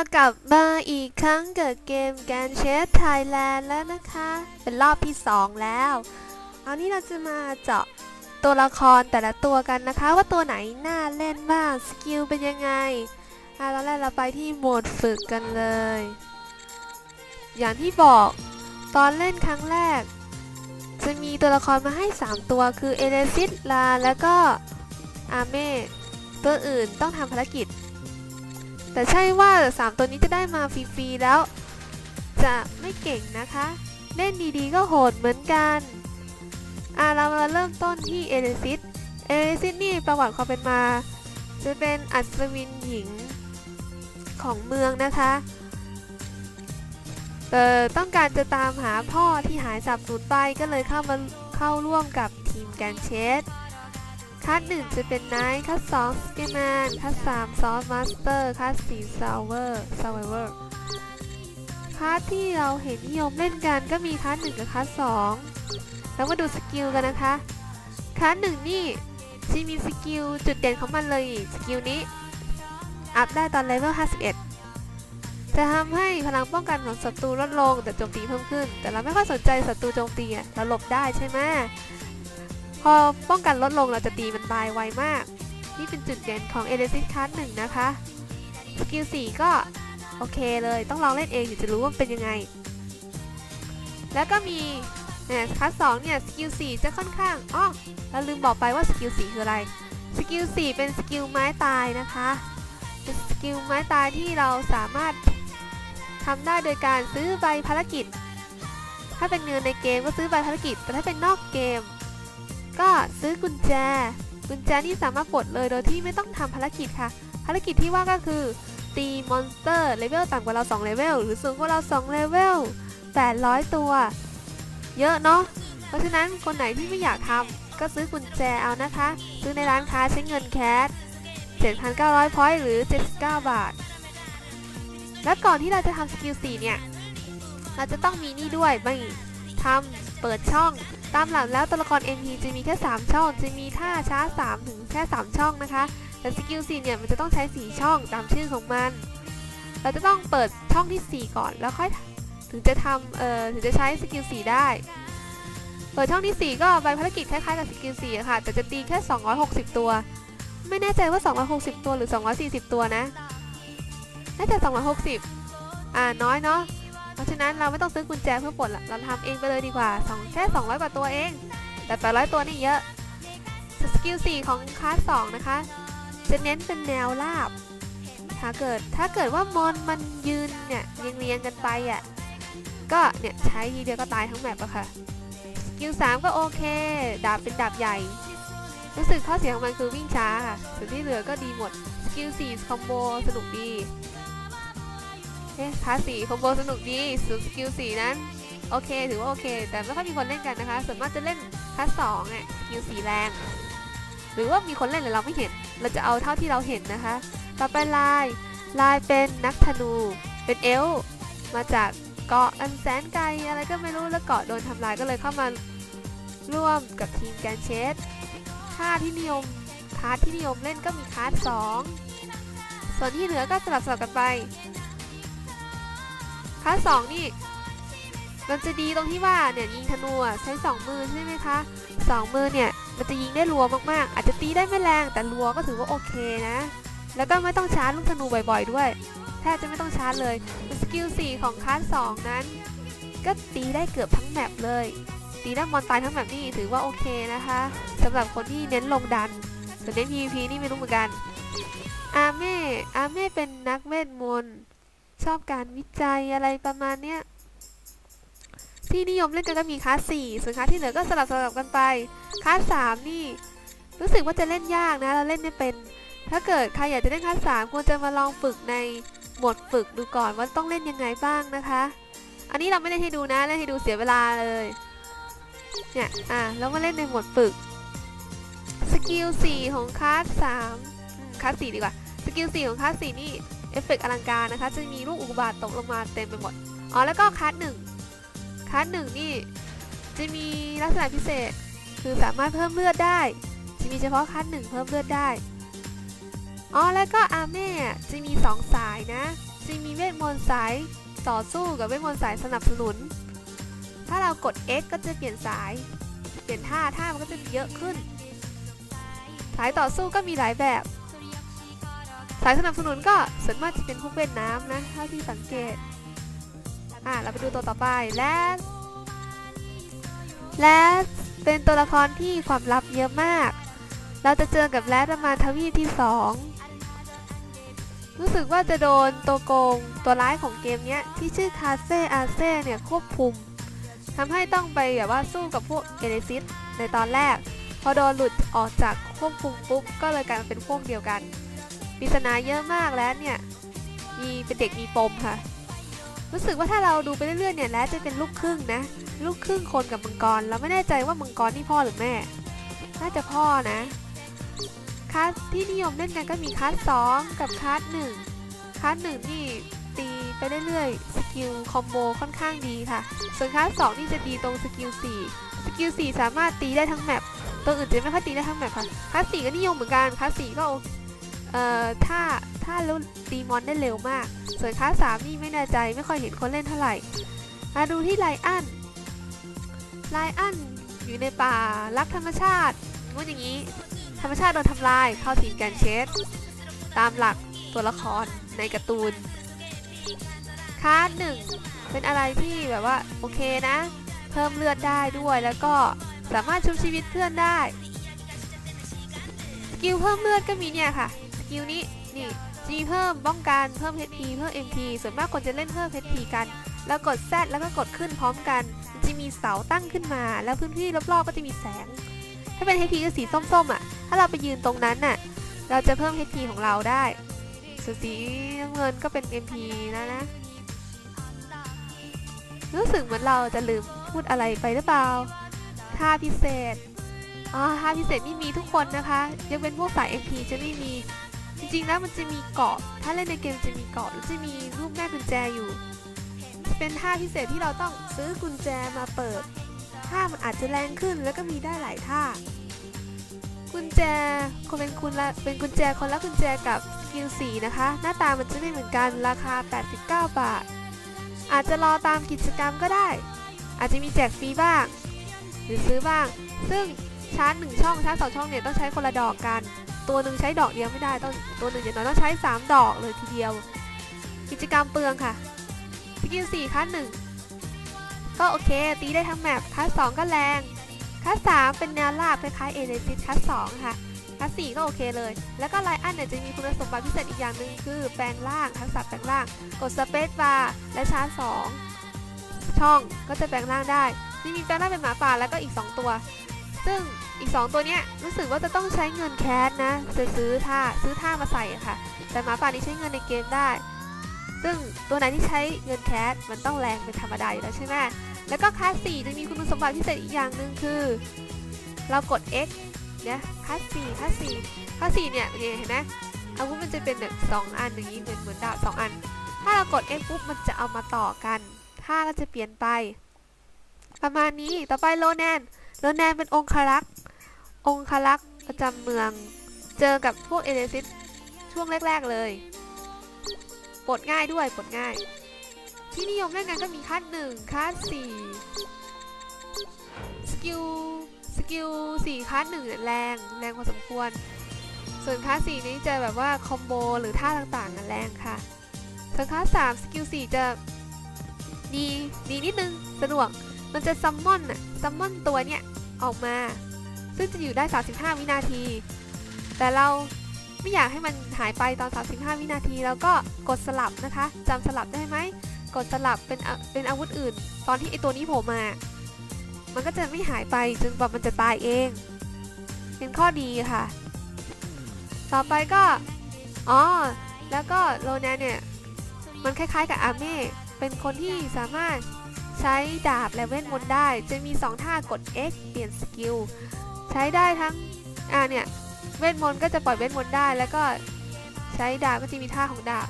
เรากลับมาอีกครั้งกับเกมแกนเชสไทยแลนด์แล้วนะคะ เป็นรอบที่ 2 แล้วเอานี้เราจะมาเจาะตัวละครแต่ละตัวกันนะคะ ว่าตัวไหนน่าเล่นบ้างสกิลเป็นยังไงอะตอนแรกเราไปที่โหมดฝึกกันเลย อย่างที่บอกตอนเล่นครั้งแรก จะมีตัวละครมาให้ 3 ตัวคือเอเลซิสลาแล้วก็อาเม่ตัวอื่นต้องทำภารกิจ แต่ใช่ว่า 3 ตัวนี้จะได้มาฟรีๆแล้ว จะไม่เก่งนะคะ เล่นดีๆก็โหดเหมือนกันอะเรามาเริ่มต้นที่เอเลซิสเอเลซิสนี่ประวัติความเป็นมา จะเป็นอัศวินหญิงของเมืองนะคะเอ่อต้องการจะตามหาพ่อที่หายสับสูญไปก็เลยเข้ามาเข้าร่วมกับทีมแกนเชส คัดหนึ่งจะเป็นไนท์คัดสองสเกแมนคัดสามซอสมาสเตอร์คัดสี่ซาวเวอร์ซาวเวอร์คัดที่เราเห็นนิยมเล่นกันก็มีคัดหนึ่งกับคัดสองแล้วมาดูสกิลกันนะคะคัดหนึ่งนี่จะมีสกิลจุดเด่นของมันเลยสกิลนี้อัพได้ตอนเลเวล51จะทำให้พลังป้องกันของศัตรูลดลงแต่โจมตีเพิ่มขึ้น แต่เราไม่ค่อยสนใจศัตรูโจมตีอะเราหลบได้ใช่ไหม พอป้องกันลดลงเราจะตีมันตายไวมาก นี่เป็นจุดเด่นของเอเดซิสคัสหนึ่งนะคะ สกิล 4 ก็โอเคเลย ต้องลองเล่นเองถึงจะรู้ว่าเป็นยังไง แล้วก็มีเนี่ยคัสสองเนี่ยสกิล 4 จะค่อนข้างอ๋อเราลืมบอกไปว่าสกิล 4 คืออะไร สกิล 4 เป็นสกิลไม้ตายนะคะ เป็นสกิลไม้ตายที่เราสามารถทำได้โดยการซื้อใบภารกิจ ถ้าเป็นเงินในเกมก็ซื้อใบภารกิจ แต่ถ้าเป็นนอกเกม ก็ซื้อกุญแจ กุญแจนี่สามารถปลดเลยโดยที่ไม่ต้องทำภารกิจค่ะ ภารกิจที่ว่าก็คือ ตีมอนสเตอร์เลเวลต่ำกว่าเรา2เลเวลหรือสูงกว่าเรา2เลเวล800 ตัว เยอะเนาะ เพราะฉะนั้นคนไหนที่ไม่อยากทำก็ซื้อกุญแจเอานะคะ ซื้อในร้านค้าใช้เงินแคช7,900 พอยต์หรือ 79 บาท และก่อนที่เราจะทำสกิล4เนี่ย เราจะต้องมีนี่ด้วยไม่ทำเปิดช่อง ตามหลักแล้วตัวละคร MP จะมีแค่ 3 ช่อง จะมีท่าช้า 3 ถึงแค่ 3 ช่องนะคะ แต่สกิล4เนี่ยมันจะต้องใช้ 4 ช่องตามชื่อของมัน เราจะต้องเปิดช่องที่ 4 ก่อนแล้วค่อยถึงจะทำเอ่อถึงจะใช้สกิล4ได้ เปิดช่องที่ 4 ก็ใบภารกิจคล้ายๆกับสกิล4อะค่ะ แต่จะตีแค่ 260 ตัว ไม่แน่ใจว่า 260 ตัวหรือ 240 ตัวนะ น่าจะ 260 อ่าน้อยเนาะ ราะฉะนั้นเราไม่ต้องซื้อกุญแจเพื่อปลดเราทำเองไปเลยดีกว่าสองแค่200กว่าตัวเอง แต่800ตัวนี่เยอะสกิล4ของคลาส2นะคะจะเน้นเป็นแนวราบถ้าเกิดถ้าเกิดว่ามอนมันยืนเนี่ยเรียงเรียงๆกันไปอะก็เนี่ยใช้ทีเดียวก็ตายทั้งแมปอะค่ะสกิล3ก็โอเค ดาบเป็นดาบใหญ่ รู้สึกข้อเสียของมันคือวิ่งช้าค่ะส่วนที่เหลือก็ดีหมดสกิล4คอมโบสนุกดี อ๊ะพาสีคอมโบสนุกดีส่วนสกิลสีนั้น โอเค ถือว่าโอเค แต่ไม่ค่อยมีคนเล่นกันนะคะ ส่วนมากจะเล่นพาสองอะสกิลสีแรง หรือว่ามีคนเล่นแต่เราไม่เห็น เราจะเอาเท่าที่เราเห็นนะคะ ต่อไปลาย ลายเป็นนักธนู เป็นเอล มาจากเกาะอันแสนไกลอะไรก็ไม่รู้ แล้วเกาะโดนทำลายก็เลยเข้ามาร่วมกับทีมแกนเชสค่าที่นิยมคาร์ดที่นิยมเล่นก็มีคาร์ดสองส่วนที่เหลือก็สลับสลับกันไป คลาสสองนี่มันจะดีตรงที่ว่าเนี่ยยิงธนูใช้สองมือใช่ไหมคะสองมือเนี่ยมันจะยิงได้รัวมากๆ อาจจะตีได้ไม่แรงแต่รัวก็ถือว่าโอเคนะ แล้วก็ไม่ต้องชาร์จลูกธนูบ่อยๆด้วยแทบจะไม่ต้องชาร์จเลยสกิล4ของคลาสสองนั้น ก็ตีได้เกือบทั้งแมปเลย ตีได้มอนตายทั้งแมปนี่ถือว่าโอเคนะคะสำหรับคนที่เน้นลงดันส่วนเน้น PVP นี่ไม่รู้เหมือนกันอาเม่อาเม่เป็นนักเวทมนต์ ชอบการวิจัยอะไรประมาณเนี้ยที่นิยมเล่นกันก็มีคลาส4ส่วนคลาสที่เหลือก็สลับสลับกันไปคลาส3นี่ รู้สึกว่าจะเล่นยากนะเราเล่นไม่เป็น ถ้าเกิดใครอยากจะเล่นคลาส3ควรจะมาลองฝึกในหมดฝึกดูก่อนว่าต้องเล่นยังไงบ้างนะคะ อันนี้เราไม่ได้ให้ดูนะเล่นให้ดูเสียเวลาเลยเนี่ยอะแล้วมาเล่นในหมดฝึกสกิล4ของคลาส3อืมคลาส4ดีกว่าสกิล4ของคลาส4นี่ เอฟเฟกต์อลังการนะคะ จะมีลูกอุกบาตตกลงมาเต็มไปหมด อ๋อ แล้วก็คัสหนึ่งคัสหนึ่งนี่จะมีลักษณะพิเศษ คือสามารถเพิ่มเลือดได้ จะมีเฉพาะคัสหนึ่งเพิ่มเลือดได้ อ๋อ แล้วก็อาเม่จะมีสองสายนะ จะมีเวทมนต์สายต่อสู้กับเวทมนต์สายสนับสนุน ถ้าเรากด X ก็จะเปลี่ยนสาย เปลี่ยนท่า ท่ามันก็จะเยอะขึ้น สายต่อสู้ก็มีหลายแบบ สายสนับสนุนก็ ส่วนมากจะเป็นพวกเวทน้ำนะเท่าที่สังเกต อะเราไปดูตัวต่อไปแลสแลสเป็นตัวละครที่ความลับเยอะมาก เราจะเจอกับแรดประมาณทวีปที่ 2 รู้สึกว่าจะโดนตัวโกงตัวร้ายของเกมเนี้ยที่ชื่อคาเซอาเซเนี่ยควบคุมทำให้ต้องไปแบบว่าสู้กับพวกเอเลซิสในตอนแรก พอโดนหลุดออกจากควบคุมปุ๊บก็เลยกลายเป็นพวกเดียวกัน ปริศนาเยอะมากแล้วเนี่ย มีเป็นเด็กมีปมค่ะ รู้สึกว่าถ้าเราดูไปเรื่อยๆเนี่ยแล้วจะเป็นลูกครึ่งนะ ลูกครึ่งคนกับมังกร เราไม่แน่ใจว่ามังกรนี่พ่อหรือแม่ น่าจะพ่อนะ คลาสที่นิยมเล่นกันก็มีคลาส2กับคลาส1คลาส1นี่ตีไปเรื่อยๆ สกิลคอมโบค่อนข้างดีค่ะ ส่วนคลาส2นี่จะดีตรงสกิล4สกิล4สามารถตีได้ทั้งแมปตัวอื่นจะไม่ค่อยตีได้ทั้งแมปค่ะคลาส4ก็นิยมเหมือนกันคลาส4ก็ เอ่อถ้าถ้ารู้ตีมอนได้เร็วมาก ส่วนคลาส3นี่ไม่แน่ใจไม่ค่อยเห็นคนเล่นเท่าไหร่ มาดูที่ไลอันไลอันอยู่ในป่ารักธรรมชาติงูอย่างนี้ ธรรมชาติโดนทำลายเข้าทีมแกนเชสตามหลักตัวละครในการ์ตูนคาร์ดหนึ่งเป็นอะไรที่แบบว่าโอเคนะ เพิ่มเลือดได้ด้วยแล้วก็สามารถชุบชีวิตเพื่อนได้สกิลเพิ่มเลือดก็มีเนี่ยค่ะ กิลนี้นี่จะมีเพิ่มป้องกันเพิ่ม HP เพิ่ม MP ส่วนมากคนจะเล่นเพิ่ม HP กัน แล้วกด Z แล้วก็กดขึ้นพร้อมกัน จะมีเสาตั้งขึ้นมา แล้วพื้นที่รอบๆก็จะมีแสง ถ้าเป็น HP ก็สีส้มๆอะ ถ้าเราไปยืนตรงนั้นน่ะ เราจะเพิ่ม HP ของเราได้ส่วนสีน้ำเงินก็เป็น MP นะนะ รู้สึกเหมือนเราจะลืมพูดอะไรไปหรือเปล่าท่าพิเศษอ๋อท่าพิเศษนี่มีทุกคนนะคะ ยังเป็นพวกสาย MP จะไม่มี จริงๆแล้วมันจะมีเกาะ ถ้าเล่นในเกมจะมีเกาะแล้วจะมีรูปแม่กุญแจอยู่ เป็นท่าพิเศษที่เราต้องซื้อกุญแจมาเปิด ท่ามันอาจจะแรงขึ้นแล้วก็มีได้หลายท่า กุญแจคนเป็นคุณละเป็นกุญแจคนละกุญแจกับสกิล4นะคะ หน้าตามันจะไม่เหมือนกันราคา 89 บาท อาจจะรอตามกิจกรรมก็ได้ อาจจะมีแจกฟรีบ้าง หรือซื้อบ้าง ซึ่งชาร์จหนึ่งช่องชาร์จสองช่องเนี่ยต้องใช้คนละดอกกัน ตัวหนึ่งใช้ดอกเดียวไม่ได้ต้องตัวหนึ่งอย่างน้อยต้องใช้ 3 ดอกเลยทีเดียว กิจกรรมเปลืองค่ะสกิล4คัสหนึ่งก็โอเค ตีได้ทั้งแมปคัสสองก็แรงคัสสามเป็นแนวราบคล้ายๆเอเลซิสคัสสองค่ะคัสสี่ก็โอเคเลย แล้วก็ไลอันเนี่ยจะมีคุณสมบัติพิเศษอีกอย่างหนึ่งคือแปลงร่างทักษะแปลงร่าง กดสเปซบาร์และชาร์จสองช่องก็จะแปลงร่างได้ที่มีแปลงร่างเป็นหมาป่าแล้วก็อีก 2 ตัว ซึ่งอีก 2 ตัวเนี้ยรู้สึกว่าจะต้องใช้เงินแคสนะจะซื้อท่าซื้อท่ามาใส่ค่ะ แต่หมาป่านี้ใช้เงินในเกมได้ ซึ่งตัวไหนที่ใช้เงินแคสมันต้องแรงเป็นธรรมดาอยู่แล้วใช่ไหมแล้วก็คลาส4จะมีคุณสมบัติพิเศษอีกอย่างหนึ่งคือ เรากด X เนี่ยคลาส4คลาส4คลาส4เนี่ยเนี่ยเห็นไหมอาวุธมันจะเป็นแบบสองอันอย่างนี้เหมือนเหมือนดาบสองอัน ถ้าเรากด X ปุ๊บมันจะเอามาต่อกันท่าก็จะเปลี่ยนไป ประมาณนี้ต่อไปโลแนน โลแนนเป็นองครักษ์องครักษ์ประจำเมือง เจอกับพวกเอเลซิสช่วงแรก ๆ เลยปลดง่ายด้วยปลดง่าย ที่นิยมเล่นกันก็มีคัสหนึ่งคัสสี่สกิลสกิลสี่คัสหนึ่งแรงแรงพอสมควร ส่วนคัสสี่นี้จะแบบว่าคอมโบหรือท่าต่างๆน่ะแรงค่ะ ส่วนคัสสามสกิลสี่จะดีดีนิดนึงสะดวก มันจะซัมมอนน่ะซัมมอนตัวเนี้ยออกมา ซึ่งจะอยู่ได้ 35 วินาที แต่เราไม่อยากให้มันหายไปตอน 35 วินาที แล้วก็กดสลับนะคะจำสลับได้ไหม กดสลับเป็นเป็นอาวุธอื่น ตอนที่ไอตัวนี้โผล่มา มันก็จะไม่หายไปจนกว่ามันจะตายเอง เป็นข้อดีค่ะ ต่อไปก็ อ๋อ แล้วก็โลแนนเนี่ย มันคล้ายๆกับอาเม่ เป็นคนที่สามารถ ใช้ดาบและเวทมนต์ได้ จะมี 2 ท่ากด X เปลี่ยนสกิล ใช้ได้ทั้ง อ่าเนี่ย เวทมนต์ก็จะปล่อยเวทมนต์ได้ แล้วก็ใช้ดาบก็จะมีท่าของดาบ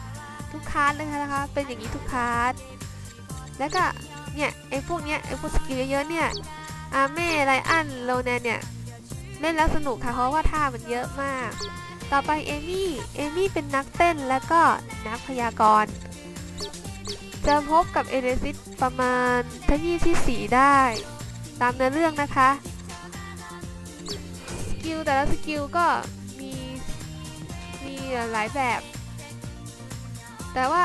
ทุกคาร์ดเลยนะคะ เป็นอย่างนี้ทุกคาร์ดแล้วก็เนี่ยไอ้พวกเนี้ยไอ้พวกสกิลเยอะๆเนี่ยอาเม่ไลอันโลแนนเนี่ยเล่นแล้วสนุกค่ะเพราะว่าท่ามันเยอะมาก ต่อไปเอมี่ เอมี่เป็นนักเต้นและก็นักพยากรณ์ จะพบกับเอเดซิสประมาณทวีปที่ 4 ได้ ตามเนื้อเรื่องนะคะ สกิลแต่ละสกิลก็มีมีหลายแบบ แต่ว่า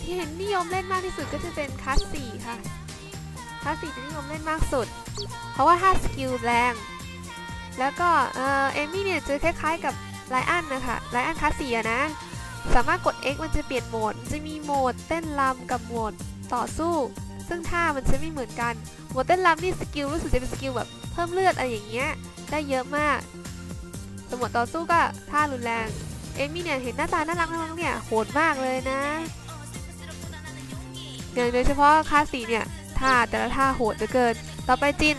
ที่เห็นนิยมเล่นมากที่สุดก็จะเป็นคลาส4ค่ะคลาส4จะนิยมเล่นมากสุด เพราะว่าถ้าสกิลแรง แล้วก็เออเอมี่เนี่ยจะคล้ายๆกับไลอันนะคะไลอันคลาส4อะนะ สามารถกด X มันจะเปลี่ยนโหมด มันจะมีโหมดเต้นรำกับโหมดต่อสู้ ซึ่งท่ามันจะไม่เหมือนกัน โหมดเต้นรำนี่สกิลรู้สึกจะเป็นสกิลแบบเพิ่มเลือดอะไรอย่างเงี้ย ได้เยอะมากสมมติต่อสู้ก็ท่ารุนแรง เอมี่เนี่ยเห็นหน้าตาน่ารักน่ารักเนี่ยโหดมากเลยนะอย่างโดยเฉพาะคาสสีเนี่ยท่าแต่ละท่าโหดเหลือเกิน ต่อไปจิน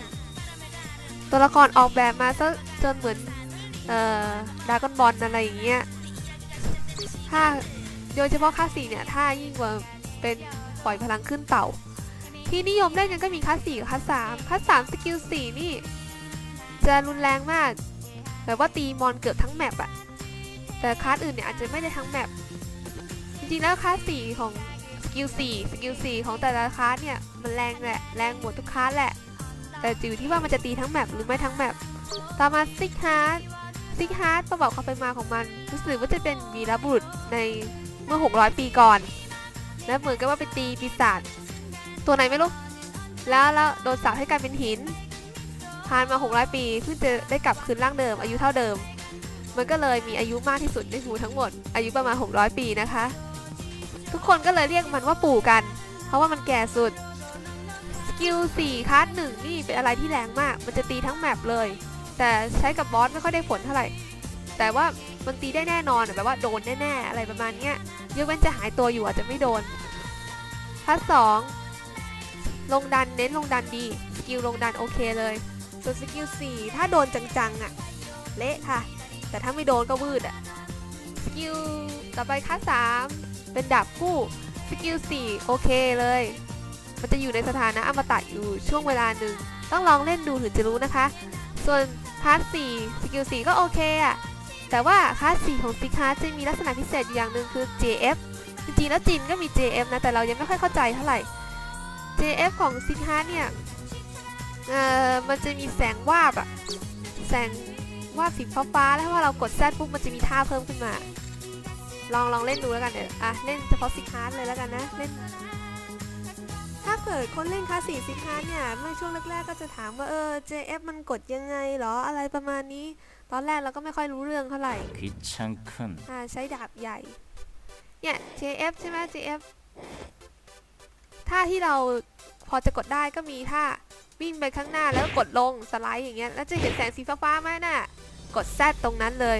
ตัวละครออกแบบมาซะจนเหมือนเอ่อดากอนบอลอะไรอย่างเงี้ย ท่าโดยเฉพาะคลาสสีเนี่ยท่ายิ่งกว่าเป็นปล่อยพลังขึ้นเต่า ที่นิยมเล่นกันก็มีคลาสสี่คลาสสามคลาสสามสกิลสี่นี่ จะรุนแรงมากแบบว่าตีมอนเกือบทั้งแมปอะแต่คลาสอื่นเนี่ยอาจจะไม่ได้ทั้งแมปจริงๆแล้วคลาสสี่ของสกิลสี่สกิลสี่ของแต่ละคลาสเนี่ยมันแรงแหละแรงหมดทุกคลาสแหละ แต่อยู่ที่ว่ามันจะตีทั้งแมปหรือไม่ทั้งแมปต่อมาซิกฮาร์ ดซิกฮาร์ดประวัติความเป็นมาของมัน รู้สึกว่าจะเป็นวีรบุรุษในเมื่อ 600 ปีก่อน และเหมือนกับว่าไปตีปีศาจตัวไหนไม่รู้ แล้วแล้วโดนสาปให้กลายเป็นหิน ผ่านมา 600 ปีเพิ่งจะได้กลับคืนร่างเดิม อายุเท่าเดิม มันก็เลยมีอายุมากที่สุดในหมู่ทั้งหมด อายุประมาณ 600 ปีนะคะ ทุกคนก็เลยเรียกมันว่าปู่กัน เพราะว่ามันแก่สุด สกิล4คลาสหนึ่งนี่เป็นอะไรที่แรงมาก มันจะตีทั้งแมปเลย แต่ใช้กับบอสไม่ค่อยได้ผลเท่าไหร่ แต่ว่ามันตีได้แน่นอนแบบว่าโดนแน่ๆ อะไรประมาณเนี้ยยกเว้นจะหายตัวอยู่อาจจะไม่โดนคลาสสองลงดันเน้นลงดันดีสกิลลงดันโอเคเลยส่วนสกิล4ถ้าโดนจังๆอะเละค่ะ แต่ถ้าไม่โดนก็วืดอะสกิลต่อไปคลาส3เป็นดาบคู่สกิล4โอเคเลย มันจะอยู่ในสถานะอมตะอยู่ช่วงเวลาหนึ่งต้องลองเล่นดูถึงจะรู้นะคะ ส่วน พาร์ท4สกิล4ก็โอเคอะแต่ว่าพาร์ท4ของซิกฮาร์จะมีลักษณะพิเศษอยู่อย่างหนึ่งคือ JF จริงๆแล้วจินก็มี JF นะ แต่เรายังไม่ค่อยเข้าใจเท่าไหร่ JF ของซิกฮาร์เนี่ยเอ่อมันจะมีแสงวาบอะแสงวาบสีฟ้าๆแล้วถ้าว่าเรากดแซดปุ๊บมันจะมีท่าเพิ่มขึ้นมา ลองลองเล่นดูแล้วกันเดี๋ยวอะเล่นเฉพาะซิกฮาร์เลยแล้วกันนะเล่น ถ้าเกิดคนเล่นคลาสสี่ซิกฮาร์เนี่ย เมื่อช่วงแรกๆ ก็จะถามว่าเออ JF มันกดยังไงเหรอ อะไรประมาณนี้ ตอนแรกเราก็ไม่ค่อยรู้เรื่องเท่าไหร่ 귀찮군. อ่าใช้ดาบใหญ่ เนี่ย JF ใช่ไหม JF ท่าที่เราพอจะกดได้ก็มีท่าวิ่งไปข้างหน้าแล้วก็กดลงสไลด์อย่างเงี้ย แล้วจะเห็นแสงสีฟ้าๆไหมน่ะ กดแซดตรงนั้นเลย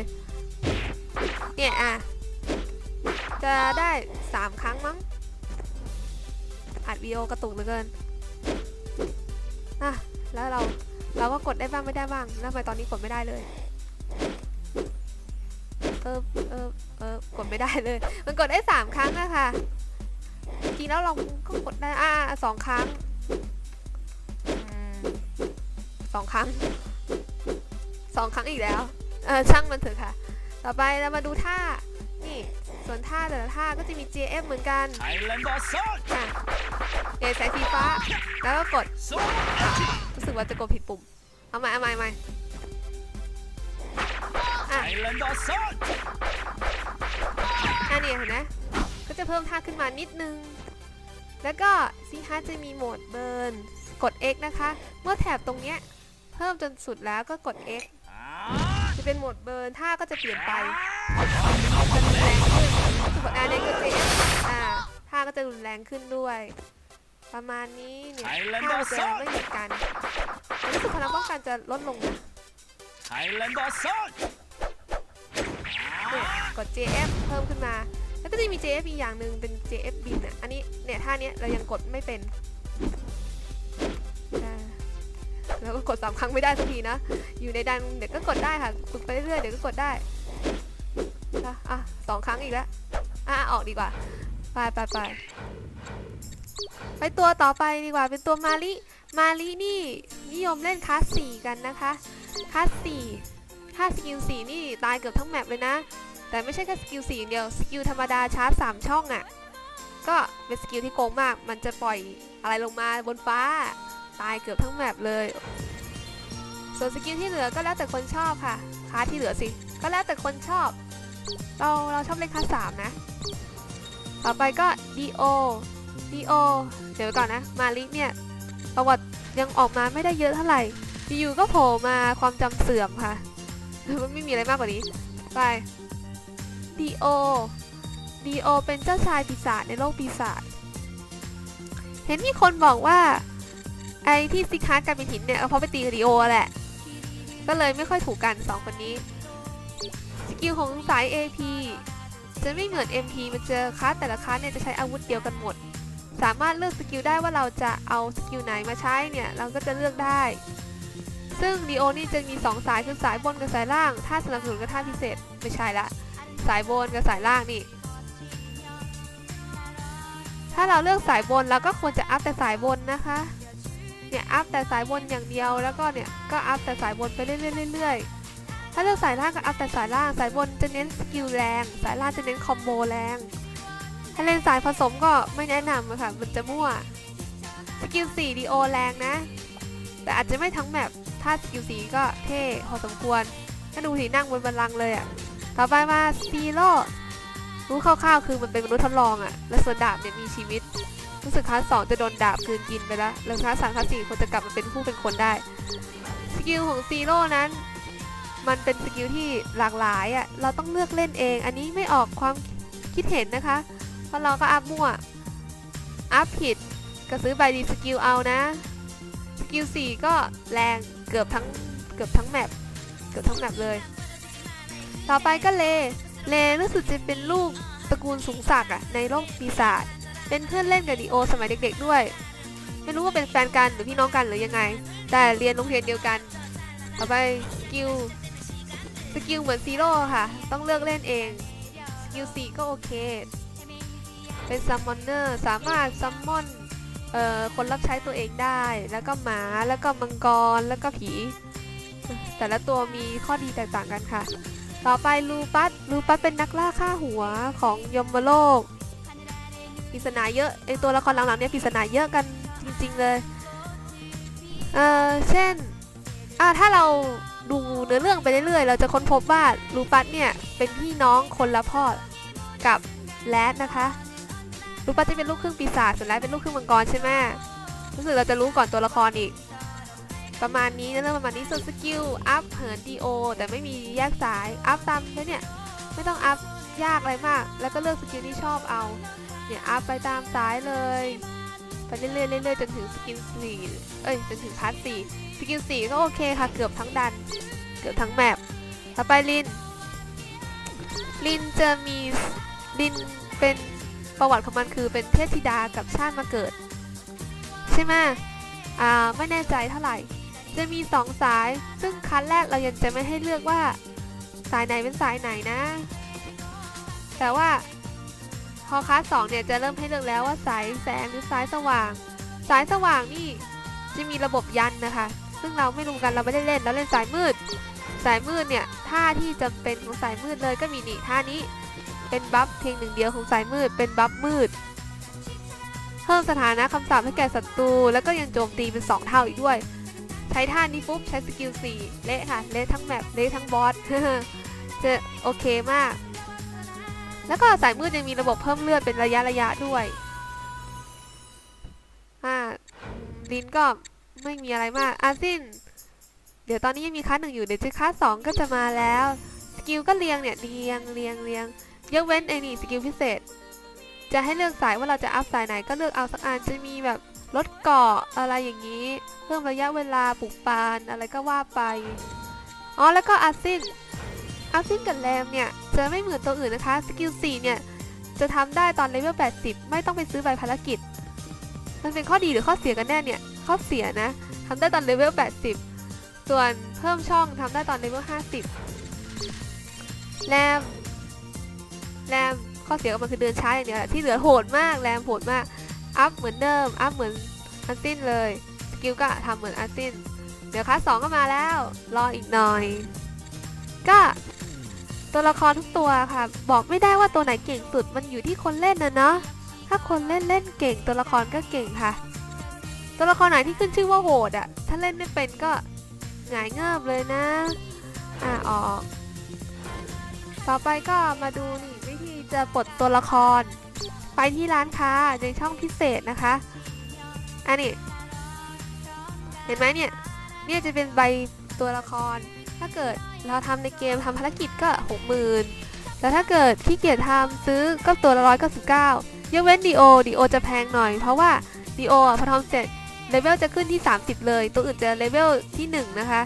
เนี่ยอ่ะ จะได้ 3 ครั้งมั้ง อัดวีดีโอกระตุกเหลือเกินอะแล้วเราเราก็กดได้บ้างไม่ได้บ้างแล้วทำไมตอนนี้กดไม่ได้เลยเออเออเออกดไม่ได้เลย มันกดได้สามครั้งอะค่ะ จริงแล้วเราก็กดได้อ่าสองครั้งสองครั้งสองครั้งอีกแล้ว เออช่างมันเถอะค่ะ ต่อไปเรามาดูท่า นี่ ส่วนท่าแต่ละท่าก็จะมี GF เหมือนกันได์บอส่เอสายสีฟ้า แล้วก็กด รู้สึกว่าจะกดผิดปุ่ม เอาใหม่เอาใหม่ใหม่อันนี้เห็นไหมก็จะเพิ่มท่าขึ้นมานิดนึง แล้วก็ซีฮาจะมีโหมดเบิร์น กด X นะคะ เมื่อแถบตรงเนี้ยเพิ่มจนสุดแล้วก็กด X จะเป็นโหมดเบิร์นท่าก็จะเปลี่ยนไป แรงขึ้นกดแอร์เด็กก็จะอ่าท่าก็จะรุนแรงขึ้นด้วย ประมาณนี้เนี่ยท่าจะไม่เหมือนกันรู้สึกพลังป้องกันจะลดลงนะเนี่ยกด JF เพิ่มขึ้นมา แล้วก็จะมี JF อีกอย่างหนึ่งเป็น JF บินอะ อันนี้เนี่ยท่านี้เรายังกดไม่เป็นแล้วก็กดสามครั้งไม่ได้สักทีนะ อยู่ในดันเดี๋ยวก็กดได้ค่ะฝึกไปเรื่อยเดี๋ยวก็กดได้ อะอะสองครั้งอีกแล้ว อะออกดีกว่า ไปไปไปไปตัวต่อไปดีกว่า เป็นตัวมาริมารินี่นิยมเล่นคลาสสี่กันนะคะ คลาสสี่ถ้าสกิล4นี่ตายเกือบทั้งแมปเลยนะ แต่ไม่ใช่แค่สกิล4อย่เดียว สกิลธรรมดาชาร์จ3ช่องอะ่ะ ก็เป็นสกิลที่โกงมาก มันจะปล่อยอะไรลงมาบนฟ้า ตายเกือบทั้งแมปเลย ส่วนสกิลที่เหลือก็แล้วแต่คนชอบค่ะคลาสที่เหลือสิ ก็แล้วแต่คนชอบ เราเราชอบเล่นคาสามนะ ต่อไปก็ DO DO เดี๋ยวก่อนนะ มาลิเนี่ย ประวัติยังออกมาไม่ได้เยอะเท่าไหร่อยู่ก็โผล่มาความจำเสื่อมค่ะมันไม่มีอะไรมากกว่านี้ ไป D.O. D.O. เป็นเจ้าชายปีศาจในโลกปีศาจ เห็นมีคนบอกว่าไอ้ที่ซิกฮาร์ดกันเป็นหินเนี่ย เอาเพราะไปตีกับ D.O. แหละ ก็เลยไม่ค่อยถูกกันสองคนนี้ สกิลของสาย AP จะไม่เหมือน MP มันจะคลาสแต่ละคลาสเนี่ยจะใช้อาวุธเดียวกันหมด สามารถเลือกสกิลได้ว่าเราจะเอาสกิลไหนมาใช้เนี่ย เราก็จะเลือกได้ ซึ่งดีโอนี่จะมี 2 สายคือสายบนกับสายล่างถ้าสนับสนุนกับท่าพิเศษไม่ใช่ละ สายบนกับสายล่างนี่ ถ้าเราเลือกสายบนเราก็ควรจะอัพแต่สายบนนะคะเนี่ยอัพแต่สายบนอย่างเดียวแล้วก็เนี่ยก็อัพแต่สายบนไปเรื่อยๆๆ ถ้าเลือกสายล่างก็อัพแต่สายล่าง สายบนจะเน้นสกิลแรง สายล่างจะเน้นคอมโบแรง ถ้าเล่นสายผสมก็ไม่แนะนำค่ะ มันจะมั่ว สกิล4ดีโอแรงนะ แต่อาจจะไม่ทั้งแมป ถ้าสกิล4ก็เท่พอสมควร ถ้าดูสินั่งบนบัลลังเลยอะต่อไปมาซีโร่รู้คร่าวๆ คือมันเป็นมนุษย์ทดลองอะและส่วนดาบเนี่ยมีชีวิต รู้สึกคลาสสองจะโดนดาบคืนกินไปแล้วแล้วคลาสสามคลาสสี่ควรจะกลับมาเป็นผู้เป็นคนได้ สกิลของซีโร่นั้น มันเป็นสกิลที่หลากหลายอะเราต้องเลือกเล่นเอง อันนี้ไม่ออกความคิดเห็นนะคะ เพราะเราก็อัพมั่ว อัพผิดก็ซื้อใบดีสกิลเอานะ สกิล4ก็แรงเกือบทั้งเกือบทั้งแมปเกือบทั้งแมปเลย ต่อไปก็เล เลรู้สึกจะเป็นลูกตระกูลสูงศักดิ์อะในโลกปีศาจ เป็นเพื่อนเล่นกับดีโอสมัยเด็ก ๆด้วย ไม่รู้ว่าเป็นแฟนกันหรือพี่น้องกันหรือยังไง แต่เรียนโรงเรียนเดียวกัน ต่อไปสกิล สกิลเหมือนซีโร่ค่ะ ต้องเลือกเล่นเอง สกิล4ก็โอเค เป็นซัมมอนเนอร์สามารถซัมมอนเอ่อคนรับใช้ตัวเองได้ แล้วก็หมา แล้วก็มังกร แล้วก็ผี แต่ละตัวมีข้อดีแตกต่างกันค่ะ ต่อไปลูปัส ลูปัสเป็นนักล่าฆ่าหัวของยมโลกปริศนาเยอะไอตัวละครหลังๆเนี่ยปริศนาเยอะกันจริงๆเลย เออเช่นอ่าถ้าเรา ดูเนื้อเรื่องไปเรื่อยๆ เราจะค้นพบว่าลูปัสเนี่ยเป็นพี่น้องคนละพ่อกับแรดนะคะลูปัสจะเป็นลูกครึ่งปีศาจส่วนแรดเป็นลูกครึ่งมังกรใช่ไหมรู้สึกเราจะรู้ก่อนตัวละครอีก ประมาณนี้นะเรื่องประมาณนี้ส่วนสกิลอัพเหินดีโอแต่ไม่มีแยกสายอัพตามแค่เนี่ยไม่ต้องอัพยากอะไรมาก แล้วก็เลือกสกิลที่ชอบเอาเนี่ยอัพไปตามสายเลยไปเรื่อยๆเรื่อยๆจนถึงสกิลสี่เอ้ยจนถึงพาร์ทสี่ สกิลสี่ก็โอเคค่ะ เกือบทั้งดัน เกือบทั้งแมปต่อไปลิน ลินจะมีลินเป็นประวัติของมันคือเป็นเทพธิดากับชาติมาเกิด ใช่ไหมอ่าไม่แน่ใจเท่าไหร่ จะมีสองสาย ซึ่งคันแรกเรายังจะไม่ให้เลือกว่าสายไหนเป็นสายไหนนะ แต่ว่าพอคัสสองเนี่ยจะเริ่มให้เลือกแล้วว่าสายแสงหรือสายสว่าง สายสว่างนี่จะมีระบบยันนะคะ ซึ่งเราไม่รู้กันเราไม่ได้เล่นเราเล่นสายมืด สายมืดเนี่ยท่าที่จำเป็นของสายมืดเลยก็มีนี่ท่านี้เป็นบัฟเพียงหนึ่งเดียวของสายมืดเป็นบัฟมืด เพิ่มสถานะคำสาปให้แก่ศัตรูแล้วก็ยังโจมตีเป็น 2 เท่าอีกด้วย ใช้ท่านี้ปุ๊บใช้สกิล4เละค่ะเละทั้งแมปเละทั้งบอสจะโอเคมาก แล้วก็สายมืดยังมีระบบเพิ่มเลือดเป็นระยะระยะด้วยอ่าลินก็ ไม่มีอะไรมากอาซินเดี๋ยวตอนนี้ยังมีคัสหนึ่งอยู่เดี๋ยวจะคัสสองก็จะมาแล้วสกิลก็เรียงเนี่ยเรียงเรียงเรียงยกเว้นไอ้นี่สกิลพิเศษ จะให้เลือกสายว่าเราจะอัพสายไหนก็เลือกเอาสักอันจะมีแบบลดเกาะอะไรอย่างนี้ เพิ่มระยะเวลาปลูกปานอะไรก็ว่าไปอ๋อแล้วก็อาซินอาซินกับแรมเนี่ยจะไม่เหมือนตัวอื่นนะคะสกิล4เนี่ยจะทำได้ตอนเลเวล80 ไม่ต้องไปซื้อใบภารกิจ มันเป็นข้อดีหรือข้อเสียกันแน่เนี่ย ข้อเสียนะทำได้ตอนเลเวล 80 ส่วนเพิ่มช่องทำได้ตอนเลเวล 50 แรม แรมข้อเสียของมันคือเดินช้าอย่างเดียวแหละที่เหลือโหดมาก แรมโหดมาก อัพเหมือนเดิม อัพเหมือนอาซินเลย สกิลก็ทำเหมือนอาซินเดี๋ยวคลาสสองก็มาแล้ว รออีกหน่อย ก็ตัวละครทุกตัวค่ะ บอกไม่ได้ว่าตัวไหนเก่งสุดมันอยู่ที่คนเล่นนะเนาะถ้าคนเล่นเล่นเก่งตัวละครก็เก่งค่ะ ตัวละครไหนที่ขึ้นชื่อว่าโหดอะถ้าเล่นไม่เป็นก็หงายเงิบเลยนะ อะออก ต่อไปก็มาดูนี่วิธีจะปลดตัวละคร ไปที่ร้านค้าในช่องพิเศษนะคะ อันนี้ เห็นไหมเนี่ย เนี่ยจะเป็นใบตัวละคร ถ้าเกิดเราทำในเกมทำภารกิจก็หกหมื่นแล้วถ้าเกิดขี้เกียจทำซื้อก็ตัวละร้อยเก้าสิบเก้ายกเว้นดีโอดีโอจะแพงหน่อยเพราะว่าดีโอพอทำเสร็จ เลเวลจะขึ้นที่ 30 เลย ตัวอื่นจะเลเวลที่ 1 นะคะ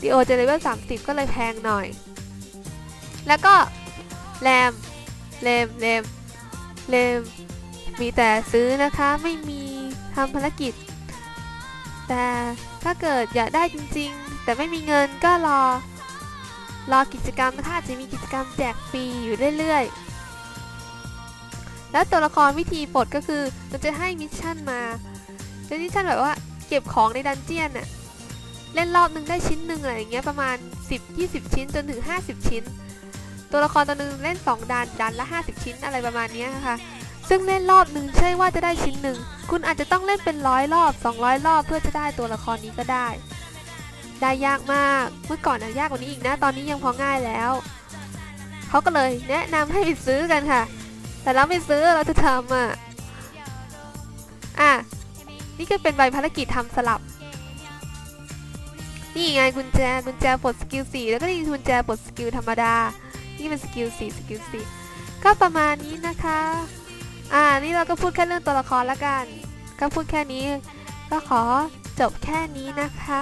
ดีโอจะเลเวล 30 ก็เลยแพงหน่อย แล้วก็แรมเลมเลมเลมมีแต่ซื้อนะคะไม่มีทำภารกิจ แต่ถ้าเกิดอยากได้จริงๆ แต่ไม่มีเงินก็รอ รอกิจกรรมนะคะจจะมีกิจกรรมแจกฟรีอยู่เรื่อยๆ แล้วตัวละครวิธีปลดก็คือมันจะให้มิชชั่นมา เป็นมิชันแบบว่าเก็บของในดันเจียนน่ะเล่นรอบนึงได้ชิ้นหนึ่งอะไรอย่างเงี้ยประมาณ 10-20 ชิ้นจนถึง 50 ชิ้น ตัวละครตัวหนึงเล่น 2ดันดันละ 50 ชิ้นอะไรประมาณเนี้ยค่ะ ซึ่งเล่นรอบหนึ่งใช่ว่าจะได้ชิ้นหนึ่งคุณอาจจะต้องเล่นเป็นร้อยรอบ 200 รอบเพื่อจะได้ตัวละครนี้ก็ได้ ได้ยากมากเมื่อก่อนนะยากกว่านี้อีกนะตอนนี้ยังพอง่ายแล้วเขาก็เลยแนะนำให้ไปซื้อกันค่ะ แต่เราไม่ซื้อเราจะทำอะอะ นี่ก็เป็นใบภารกิจทำสลับ นี่ไงกุญแจกุญแจปลดสกิลสี่แล้วก็นี่กุญแจปลดสกิลธรรมดา นี่เป็นสกิลสี่สกิลสี่ก็ประมาณนี้นะคะ อ่า นี่เราก็พูดแค่เรื่องตัวละครละกัน ก็พูดแค่นี้ ก็ขอจบแค่นี้นะคะ